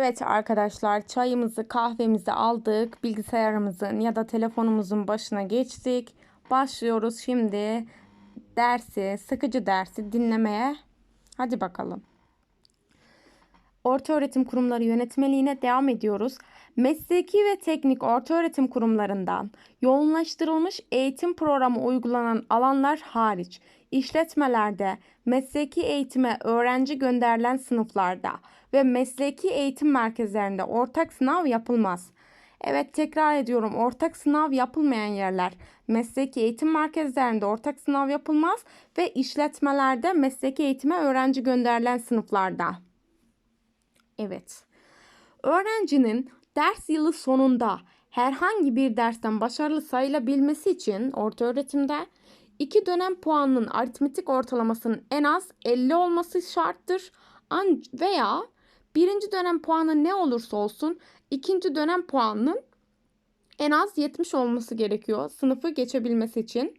Evet arkadaşlar çayımızı kahvemizi aldık. Bilgisayarımızın ya da telefonumuzun başına geçtik. Başlıyoruz şimdi dersi, sıkıcı dersi dinlemeye. Hadi bakalım. Ortaöğretim Kurumları Yönetmeliğine devam ediyoruz. Mesleki ve teknik ortaöğretim kurumlarından yoğunlaştırılmış eğitim programı uygulanan alanlar hariç işletmelerde mesleki eğitime öğrenci gönderilen sınıflarda ve mesleki eğitim merkezlerinde ortak sınav yapılmaz. Evet tekrar ediyorum ortak sınav yapılmayan yerler mesleki eğitim merkezlerinde ortak sınav yapılmaz ve işletmelerde mesleki eğitime öğrenci gönderilen sınıflarda. Evet. Öğrencinin ders yılı sonunda herhangi bir dersten başarılı sayılabilmesi için ortaöğretimde iki dönem puanının aritmetik ortalamasının en az 50 olması şarttır. An veya birinci dönem puanı ne olursa olsun ikinci dönem puanının en az 70 olması gerekiyor sınıfı geçebilmesi için.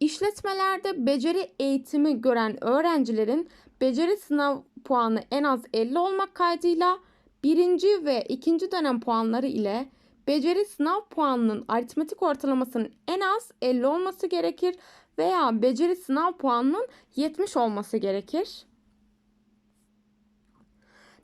İşletmelerde beceri eğitimi gören öğrencilerin beceri sınav puanı en az 50 olmak kaydıyla birinci ve ikinci dönem puanları ile beceri sınav puanının aritmetik ortalamasının en az 50 olması gerekir veya beceri sınav puanının 70 olması gerekir.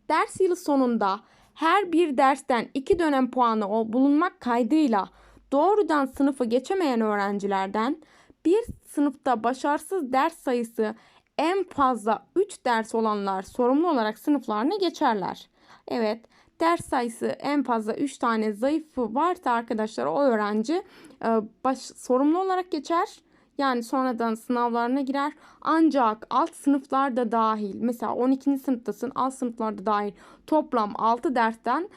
Ders yılı sonunda her bir dersten iki dönem puanı bulunmak kaydıyla doğrudan sınıfı geçemeyen öğrencilerden bir sınıfta başarısız ders sayısı en fazla 3 ders olanlar sorumlu olarak sınıflarına geçerler. Evet, ders sayısı en fazla 3 tane zayıfı varsa arkadaşlar o öğrenci e, baş, sorumlu olarak geçer. Yani sonradan sınavlarına girer. Ancak alt sınıflarda dahil mesela 12. sınıftasın alt sınıflarda dahil toplam 6 dersten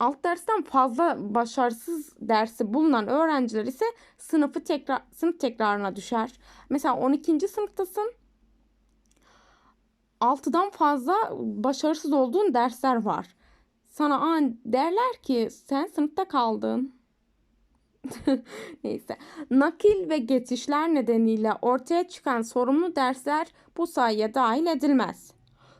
alt dersten fazla başarısız dersi bulunan öğrenciler ise sınıfı tekrar sınıf tekrarına düşer. Mesela 12. sınıftasın 6'dan fazla başarısız olduğun dersler var. Sana an derler ki sen sınıfta kaldın. Neyse. Nakil ve geçişler nedeniyle ortaya çıkan sorumlu dersler bu sayıya dahil edilmez.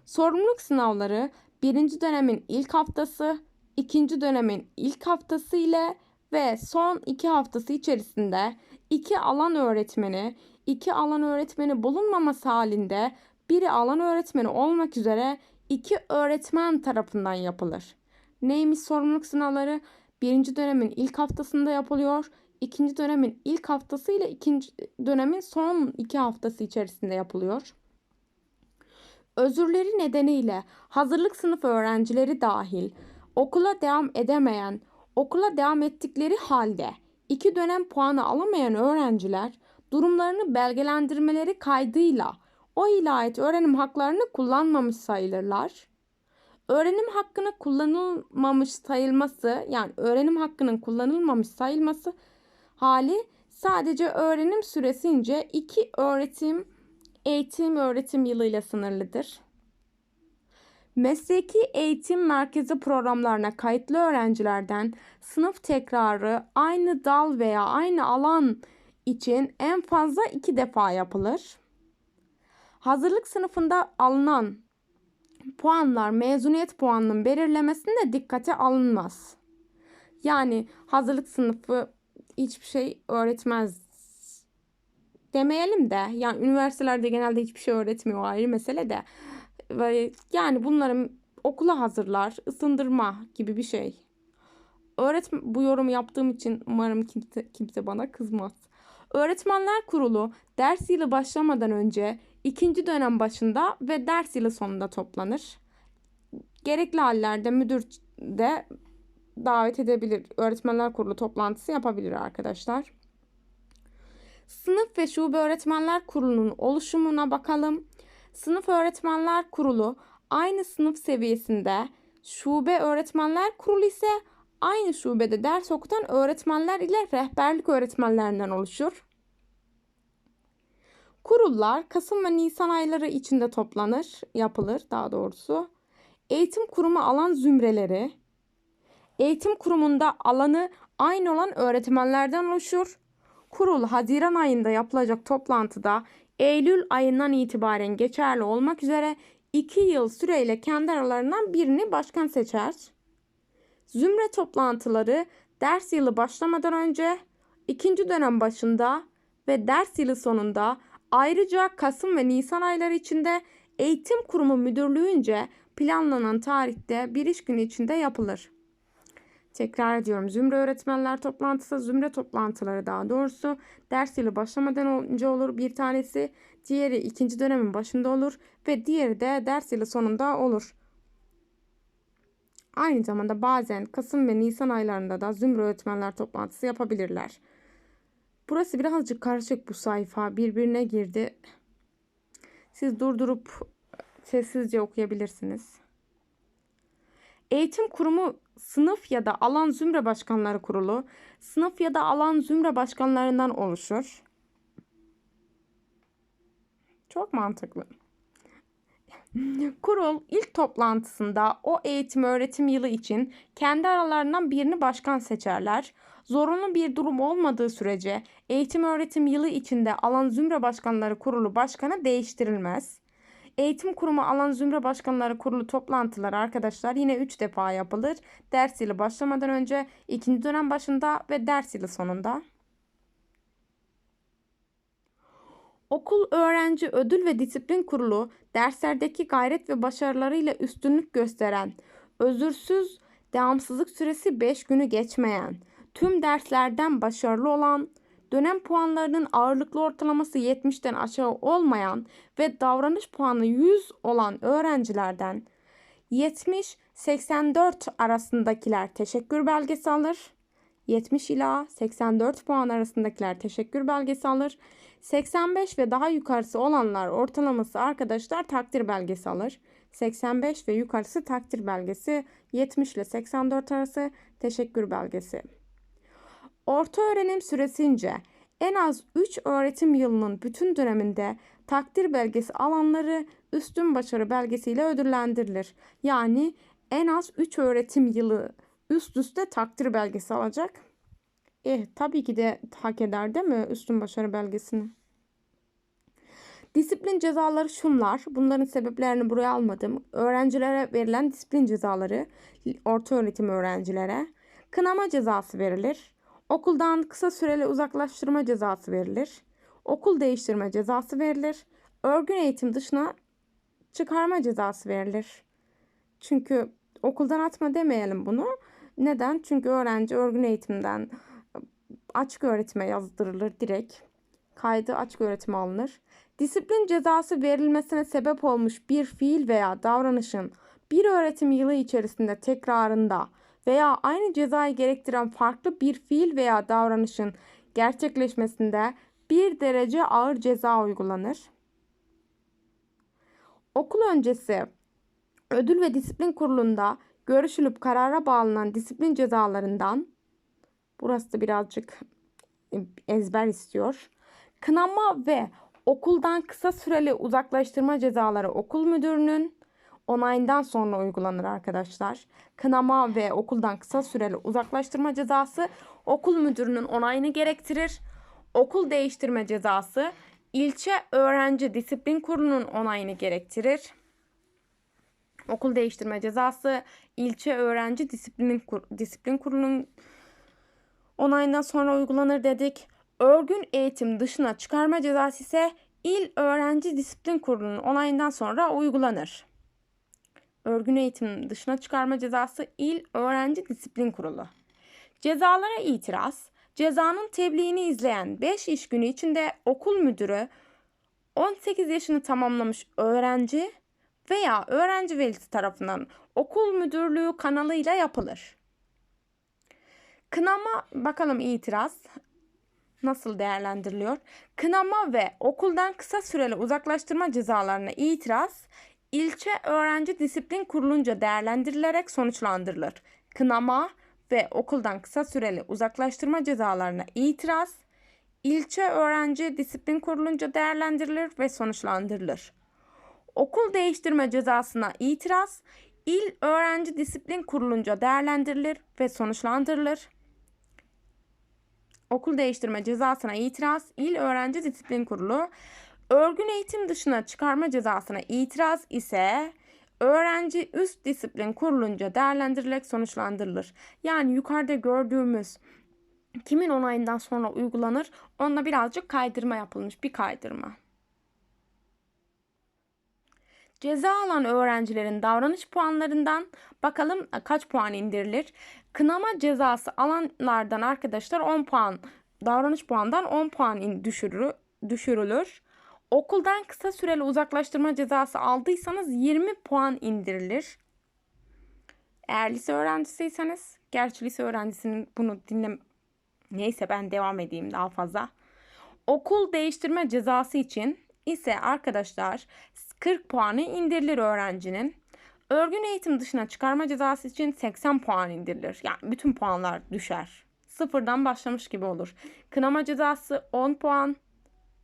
Sorumluluk sınavları birinci dönemin ilk haftası, ikinci dönemin ilk haftası ile ve son iki haftası içerisinde iki alan öğretmeni, iki alan öğretmeni bulunmaması halinde biri alan öğretmeni olmak üzere iki öğretmen tarafından yapılır. Neymiş sorumluluk sınavları? Birinci dönemin ilk haftasında yapılıyor. İkinci dönemin ilk haftası ile ikinci dönemin son iki haftası içerisinde yapılıyor. Özürleri nedeniyle hazırlık sınıf öğrencileri dahil okula devam edemeyen, okula devam ettikleri halde iki dönem puanı alamayan öğrenciler durumlarını belgelendirmeleri kaydıyla o ilahiyat öğrenim haklarını kullanmamış sayılırlar. Öğrenim hakkını kullanılmamış sayılması yani öğrenim hakkının kullanılmamış sayılması hali sadece öğrenim süresince iki öğretim eğitim öğretim yılıyla sınırlıdır. Mesleki eğitim merkezi programlarına kayıtlı öğrencilerden sınıf tekrarı aynı dal veya aynı alan için en fazla iki defa yapılır. Hazırlık sınıfında alınan puanlar mezuniyet puanının belirlemesinde dikkate alınmaz. Yani hazırlık sınıfı hiçbir şey öğretmez demeyelim de yani üniversitelerde genelde hiçbir şey öğretmiyor ayrı mesele de ve yani bunların okula hazırlar, ısındırma gibi bir şey. Öğretmen bu yorumu yaptığım için umarım kimse kimse bana kızmaz. Öğretmenler Kurulu ders yılı başlamadan önce ikinci dönem başında ve ders yılı sonunda toplanır. Gerekli hallerde müdür de davet edebilir. Öğretmenler Kurulu toplantısı yapabilir arkadaşlar. Sınıf ve Şube Öğretmenler Kurulu'nun oluşumuna bakalım. Sınıf Öğretmenler Kurulu aynı sınıf seviyesinde, Şube Öğretmenler Kurulu ise aynı şubede ders okutan öğretmenler ile rehberlik öğretmenlerinden oluşur. Kurullar Kasım ve Nisan ayları içinde toplanır, yapılır daha doğrusu. Eğitim kurumu alan zümreleri, eğitim kurumunda alanı aynı olan öğretmenlerden oluşur. Kurul Haziran ayında yapılacak toplantıda Eylül ayından itibaren geçerli olmak üzere 2 yıl süreyle kendi aralarından birini başkan seçer. Zümre toplantıları ders yılı başlamadan önce, ikinci dönem başında ve ders yılı sonunda ayrıca Kasım ve Nisan ayları içinde eğitim kurumu müdürlüğünce planlanan tarihte bir iş günü içinde yapılır. Tekrar ediyorum. Zümre öğretmenler toplantısı, zümre toplantıları daha doğrusu ders yılı başlamadan önce olur bir tanesi. Diğeri ikinci dönemin başında olur ve diğeri de ders yılı sonunda olur. Aynı zamanda bazen Kasım ve Nisan aylarında da zümre öğretmenler toplantısı yapabilirler. Burası birazcık karışık bu sayfa. Birbirine girdi. Siz durdurup sessizce okuyabilirsiniz. Eğitim kurumu sınıf ya da alan zümre başkanları kurulu sınıf ya da alan zümre başkanlarından oluşur. Çok mantıklı. Kurul ilk toplantısında o eğitim öğretim yılı için kendi aralarından birini başkan seçerler. Zorunlu bir durum olmadığı sürece eğitim öğretim yılı içinde alan zümre başkanları kurulu başkanı değiştirilmez. Eğitim kurumu alan zümre başkanları kurulu toplantıları arkadaşlar yine 3 defa yapılır. Ders yılı başlamadan önce, ikinci dönem başında ve ders yılı sonunda. Okul Öğrenci Ödül ve Disiplin Kurulu derslerdeki gayret ve başarılarıyla üstünlük gösteren, özürsüz devamsızlık süresi 5 günü geçmeyen, tüm derslerden başarılı olan, dönem puanlarının ağırlıklı ortalaması 70'ten aşağı olmayan ve davranış puanı 100 olan öğrencilerden 70-84 arasındakiler teşekkür belgesi alır. 70 ila 84 puan arasındakiler teşekkür belgesi alır. 85 ve daha yukarısı olanlar ortalaması arkadaşlar takdir belgesi alır. 85 ve yukarısı takdir belgesi, 70 ile 84 arası teşekkür belgesi. Orta öğrenim süresince en az 3 öğretim yılının bütün döneminde takdir belgesi alanları üstün başarı belgesiyle ödüllendirilir. Yani en az 3 öğretim yılı üst üste takdir belgesi alacak. Eh tabii ki de hak eder değil mi üstün başarı belgesini? Disiplin cezaları şunlar. Bunların sebeplerini buraya almadım. Öğrencilere verilen disiplin cezaları, orta öğretim öğrencilere. Kınama cezası verilir. Okuldan kısa süreli uzaklaştırma cezası verilir. Okul değiştirme cezası verilir. Örgün eğitim dışına çıkarma cezası verilir. Çünkü okuldan atma demeyelim bunu. Neden? Çünkü öğrenci örgün eğitimden açık öğretime yazdırılır direkt. Kaydı açık öğretime alınır. Disiplin cezası verilmesine sebep olmuş bir fiil veya davranışın bir öğretim yılı içerisinde tekrarında veya aynı cezayı gerektiren farklı bir fiil veya davranışın gerçekleşmesinde bir derece ağır ceza uygulanır. Okul öncesi ödül ve disiplin kurulunda görüşülüp karara bağlanan disiplin cezalarından burası da birazcık ezber istiyor. Kınama ve okuldan kısa süreli uzaklaştırma cezaları okul müdürünün onayından sonra uygulanır arkadaşlar. Kınama ve okuldan kısa süreli uzaklaştırma cezası okul müdürünün onayını gerektirir. Okul değiştirme cezası ilçe öğrenci disiplin kurulunun onayını gerektirir. Okul değiştirme cezası ilçe öğrenci disiplin, kur, disiplin kurulunun onayından sonra uygulanır dedik. Örgün eğitim dışına çıkarma cezası ise il öğrenci disiplin kurulunun onayından sonra uygulanır. Örgün eğitim dışına çıkarma cezası il öğrenci disiplin kurulu. Cezalara itiraz. Cezanın tebliğini izleyen 5 iş günü içinde okul müdürü 18 yaşını tamamlamış öğrenci veya öğrenci velisi tarafından okul müdürlüğü kanalıyla yapılır. Kınama bakalım itiraz nasıl değerlendiriliyor? Kınama ve okuldan kısa süreli uzaklaştırma cezalarına itiraz ilçe öğrenci disiplin kurulunca değerlendirilerek sonuçlandırılır. Kınama ve okuldan kısa süreli uzaklaştırma cezalarına itiraz ilçe öğrenci disiplin kurulunca değerlendirilir ve sonuçlandırılır. Okul değiştirme cezasına itiraz il öğrenci disiplin kurulunca değerlendirilir ve sonuçlandırılır. Okul değiştirme cezasına itiraz il öğrenci disiplin kurulu Örgün eğitim dışına çıkarma cezasına itiraz ise öğrenci üst disiplin kurulunca değerlendirilerek sonuçlandırılır. Yani yukarıda gördüğümüz kimin onayından sonra uygulanır onunla birazcık kaydırma yapılmış bir kaydırma. Ceza alan öğrencilerin davranış puanlarından bakalım kaç puan indirilir. Kınama cezası alanlardan arkadaşlar 10 puan, davranış puandan 10 puan düşürür, düşürülür. Okuldan kısa süreli uzaklaştırma cezası aldıysanız 20 puan indirilir. Eğer lise öğrencisiyseniz, gerçi lise öğrencisinin bunu dinlem neyse ben devam edeyim daha fazla. Okul değiştirme cezası için ise arkadaşlar 40 puanı indirilir öğrencinin. Örgün eğitim dışına çıkarma cezası için 80 puan indirilir. Yani bütün puanlar düşer. Sıfırdan başlamış gibi olur. Kınama cezası 10 puan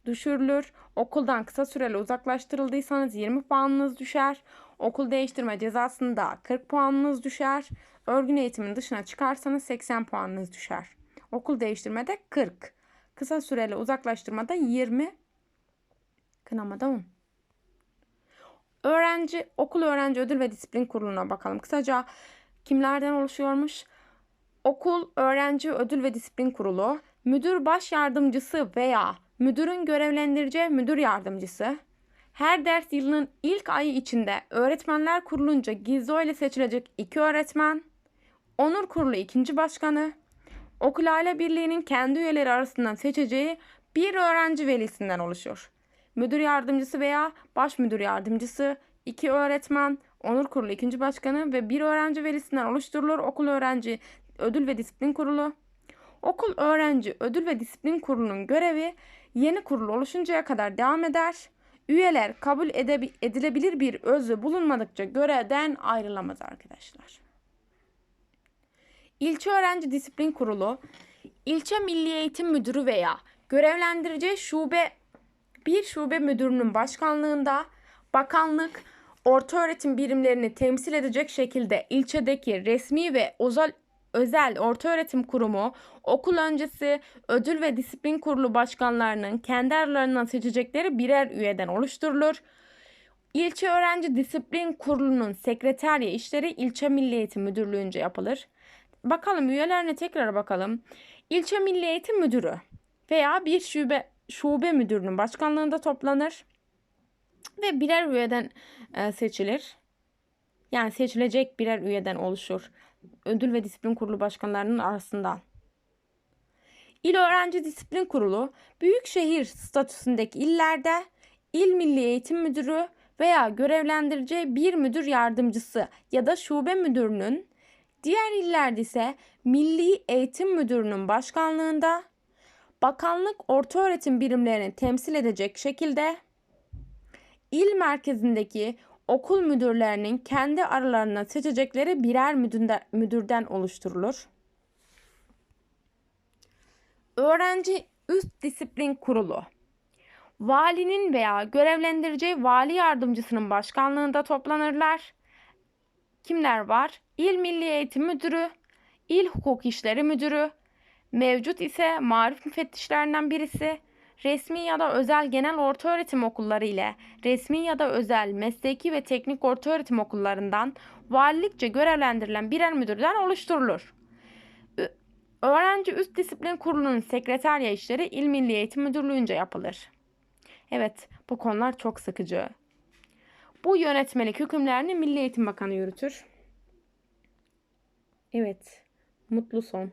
düşürülür. Okuldan kısa süreli uzaklaştırıldıysanız 20 puanınız düşer. Okul değiştirme cezasında 40 puanınız düşer. Örgün eğitimin dışına çıkarsanız 80 puanınız düşer. Okul değiştirmede 40. Kısa süreli uzaklaştırmada 20. Kınamada 10. Öğrenci, okul öğrenci ödül ve disiplin kuruluna bakalım. Kısaca kimlerden oluşuyormuş? Okul öğrenci ödül ve disiplin kurulu, müdür baş yardımcısı veya müdürün görevlendireceği müdür yardımcısı, her ders yılının ilk ayı içinde öğretmenler kurulunca gizli ile seçilecek iki öğretmen, onur kurulu ikinci başkanı, okul aile birliğinin kendi üyeleri arasından seçeceği bir öğrenci velisinden oluşur. Müdür yardımcısı veya baş müdür yardımcısı, iki öğretmen, onur kurulu ikinci başkanı ve bir öğrenci velisinden oluşturulur. Okul öğrenci ödül ve disiplin kurulu. Okul öğrenci ödül ve disiplin kurulunun görevi yeni kurul oluşuncaya kadar devam eder. Üyeler kabul edilebilir bir özü bulunmadıkça görevden ayrılamaz arkadaşlar. İlçe Öğrenci Disiplin Kurulu, ilçe Milli Eğitim Müdürü veya görevlendireceği şube bir şube müdürünün başkanlığında bakanlık orta öğretim birimlerini temsil edecek şekilde ilçedeki resmi ve özel özel orta öğretim kurumu okul öncesi ödül ve disiplin kurulu başkanlarının kendi aralarından seçecekleri birer üyeden oluşturulur. İlçe Öğrenci Disiplin Kurulu'nun sekreterya işleri ilçe Milli Eğitim Müdürlüğü'nce yapılır. Bakalım üyelerine tekrar bakalım. İlçe Milli Eğitim Müdürü veya bir şube şube müdürünün başkanlığında toplanır ve birer üyeden e, seçilir. Yani seçilecek birer üyeden oluşur. Ödül ve Disiplin Kurulu başkanlarının arasından. İl Öğrenci Disiplin Kurulu büyük şehir statüsündeki illerde il Milli Eğitim Müdürü veya görevlendireceği bir müdür yardımcısı ya da şube müdürünün diğer illerde ise Milli Eğitim Müdürü'nün başkanlığında bakanlık orta öğretim birimlerini temsil edecek şekilde il merkezindeki okul müdürlerinin kendi aralarına seçecekleri birer müdürden oluşturulur. Öğrenci Üst Disiplin Kurulu Valinin veya görevlendireceği vali yardımcısının başkanlığında toplanırlar. Kimler var? İl Milli Eğitim Müdürü, İl Hukuk İşleri Müdürü, mevcut ise marif müfettişlerinden birisi, resmi ya da özel genel ortaöğretim okulları ile resmi ya da özel mesleki ve teknik ortaöğretim okullarından valilikçe görevlendirilen birer müdürden oluşturulur. Öğrenci Üst Disiplin Kurulu'nun sekreterya işleri İl Milli Eğitim Müdürlüğü'nce yapılır. Evet, bu konular çok sıkıcı. Bu yönetmelik hükümlerini Milli Eğitim Bakanı yürütür. Evet, mutlu son.